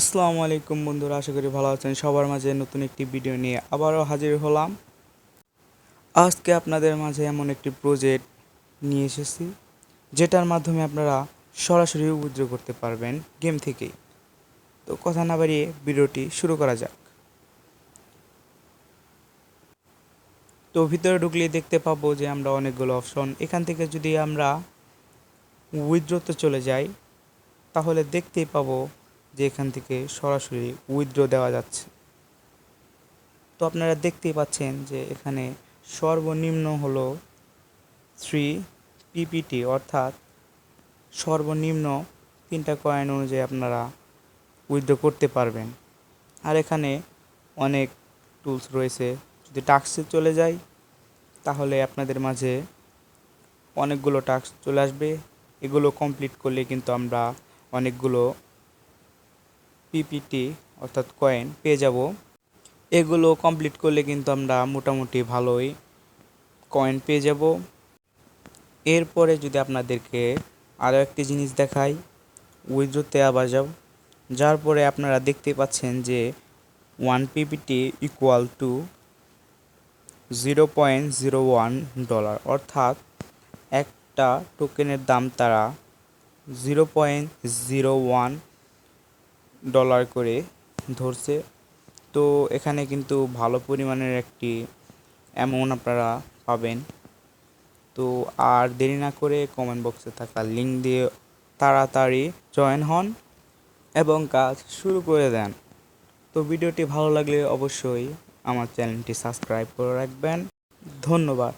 আসসালামু আলাইকুম বন্ধুরা, আশা করি ভালো আছেন। সবার মাঝে নতুন একটি ভিডিও নিয়ে আবারও হাজির হলাম। আজকে আপনাদের মাঝে এমন একটি প্রজেক্ট নিয়ে এসেছি, যেটার মাধ্যমে আপনারা সরাসরি উইথড্র করতে পারবেন গেম থেকেই। তো কথা না বাড়িয়ে ভিডিওটি শুরু করা যাক। তো ভিতরে ঢুকলে দেখতে পাবো যে আমরা অনেকগুলো অপশন এখান থেকে যদি আমরা উইথড্রতে চলে যাই, তাহলে দেখতেই পাবো যে এখান থেকে সরাসরি উইথড্র দেওয়া যাচ্ছে। তো আপনারা দেখতেই পাচ্ছেন যে এখানে সর্বনিম্ন হলো থ্রি পিপিটি অর্থাৎ সর্বনিম্ন তিনটা কয়েন অনুযায়ী আপনারা উইথড্র করতে পারবেন। আর এখানে অনেক টুলস রয়েছে। যদি টাস্কে চলে যাই, তাহলে আপনাদের মাঝে অনেকগুলো টাস্ক চলে আসবে। এগুলো কমপ্লিট করলে কিন্তু আমরা অনেকগুলো পিপিটি অর্থাৎ কয়েন পেয়ে যাব। এগুলো কমপ্লিট করলে কিন্তু আমরা মোটামুটি ভালোই কয়েন পেয়ে যাব। এরপরে যদি আপনাদেরকে আরও একটি জিনিস দেখাই উইথড্রোতে আবার যাব যার পরে আপনারা দেখতে পাচ্ছেন যে one PPT equal to zero point zero one dollar অর্থাৎ একটা টোকেনের দাম তারা zero point zero one dollar করে ধরছে। তো এখানে কিন্তু ভালো পরিমাণের একটি অ্যামাউন্ট আপনারা পাবেন। তো আর দেরি না করে কমেন্ট বক্সে থাকা লিঙ্ক দিয়ে তাড়াতাড়ি জয়েন হন এবং কাজ শুরু করে দেন। তো ভিডিওটি ভালো লাগলে অবশ্যই আমার চ্যানেলটি সাবস্ক্রাইব করে রাখবেন। ধন্যবাদ।